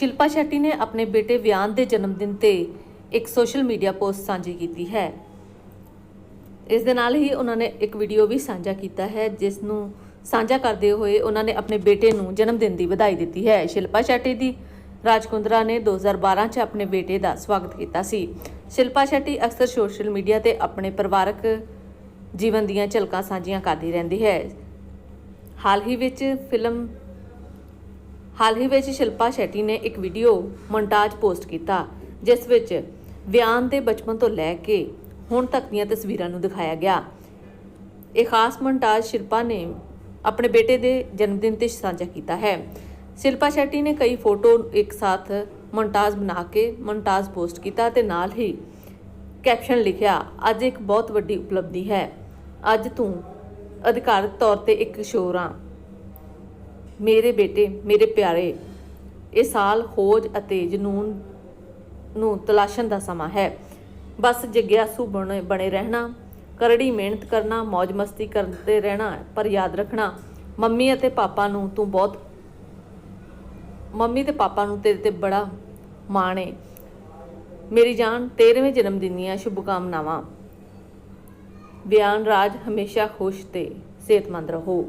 ਸ਼ਿਲਪਾ ਸ਼ੈੱਟੀ ਨੇ ਆਪਣੇ ਬੇਟੇ ਵਿਆਨ ਦੇ ਜਨਮ ਦਿਨ ਤੇ ਇੱਕ ਸੋਸ਼ਲ ਮੀਡੀਆ ਪੋਸਟ ਸਾਂਝੀ ਕੀਤੀ ਹੈ। ਇਸ ਦੇ ਨਾਲ ਹੀ ਉਹਨਾਂ ਨੇ ਇੱਕ ਵੀਡੀਓ ਵੀ ਸਾਂਝਾ ਕੀਤਾ ਹੈ ਜਿਸ ਨੂੰ ਸਾਂਝਾ ਕਰਦੇ ਹੋਏ ਉਹਨਾਂ ਨੇ ਆਪਣੇ ਬੇਟੇ ਨੂੰ ਜਨਮ ਦਿਨ ਦੀ ਵਧਾਈ ਦਿੱਤੀ ਹੈ। ਸ਼ਿਲਪਾ ਸ਼ੈੱਟੀ ਦੀ ਰਾਜਕੁੰਦਰਾ ਨੇ 2012 ਚ ਆਪਣੇ ਬੇਟੇ ਦਾ ਸਵਾਗਤ ਕੀਤਾ ਸੀ। ਸ਼ਿਲਪਾ ਸ਼ੈੱਟੀ ਅਕਸਰ ਸੋਸ਼ਲ ਮੀਡੀਆ ਤੇ ਆਪਣੇ ਪਰਿਵਾਰਕ ਜੀਵਨ ਦੀਆਂ ਝਲਕਾਂ ਸਾਂਝੀਆਂ ਕਰਦੀ ਰਹਿੰਦੀ ਹੈ। ਹਾਲ ਹੀ ਵਿੱਚ ਫਿਲਮ ਹਾਲ ਹੀ ਵਿੱਚ ਸ਼ਿਲਪਾ ਸ਼ੈੱਟੀ ਨੇ ਇੱਕ ਵੀਡੀਓ ਮੋਨਟਾਜ ਪੋਸਟ ਕੀਤਾ, ਜਿਸ ਵਿੱਚ ਵਿਆਨ ਦੇ ਬਚਪਨ ਤੋਂ ਲੈ ਕੇ ਹੁਣ ਤੱਕ ਦੀਆਂ ਤਸਵੀਰਾਂ ਨੂੰ ਦਿਖਾਇਆ ਗਿਆ। ਇਹ ਖਾਸ ਮੋਨਟਾਜ ਸ਼ਿਲਪਾ ਨੇ ਆਪਣੇ ਬੇਟੇ ਦੇ ਜਨਮ ਦਿਨ ਤੇ ਸਾਂਝਾ ਕੀਤਾ ਹੈ। ਸ਼ਿਲਪਾ ਸ਼ੈੱਟੀ ਨੇ ਕਈ ਫੋਟੋ ਇੱਕ ਸਾਥ ਮੋਨਟਾਜ ਬਣਾ ਕੇ ਮੋਨਟਾਜ ਪੋਸਟ ਕੀਤਾ ਤੇ ਨਾਲ ਹੀ ਕੈਪਸ਼ਨ ਲਿਖਿਆ, ਅੱਜ ਇੱਕ ਬਹੁਤ ਵੱਡੀ ਉਪਲਬਧੀ ਹੈ। ਅੱਜ ਤੂੰ ਅਧਿਕਾਰਤ ਤੌਰ ਤੇ ਇੱਕ ਕਿਸ਼ੋਰ ਆ ਮੇਰੇ ਬੇਟੇ, ਮੇਰੇ ਪਿਆਰੇ, ਇਹ ਸਾਲ ਖੋਜ ਅਤੇ ਜਨੂਨ ਨੂੰ ਤਲਾਸ਼ਣ ਦਾ ਸਮਾਂ ਹੈ। ਬਸ ਜਗਿਆਸੂ ਬਣੇ ਬਣੇ ਰਹਿਣਾ, ਕਰੜੀ ਮਿਹਨਤ ਕਰਨਾ ਮौज ਮਸਤੀ ਕਰਦੇ ਰਹਿਣਾ, ਪਰ ਯਾਦ ਰੱਖਣਾ, ਮੰਮੀ ਅਤੇ ਪਾਪਾ ਨੂੰ ਤੂੰ ਬਹੁਤ, ਮੰਮੀ ਤੇ ਪਾਪਾ ਨੂੰ ਤੇਰੇ ਤੇ ਬੜਾ ਮਾਣ ਏ। ਮੇਰੀ ਜਾਨ 13ਵੇਂ ਜਨਮ ਦਿਨ ਦੀਆਂ ਸ਼ੁਭਕਾਮਨਾਵਾਂ। ਬਿਆਨ ਰਾਜ ਹਮੇਸ਼ਾ ਖੁਸ਼ ਤੇ ਸਿਹਤਮੰਦ ਰਹੋ।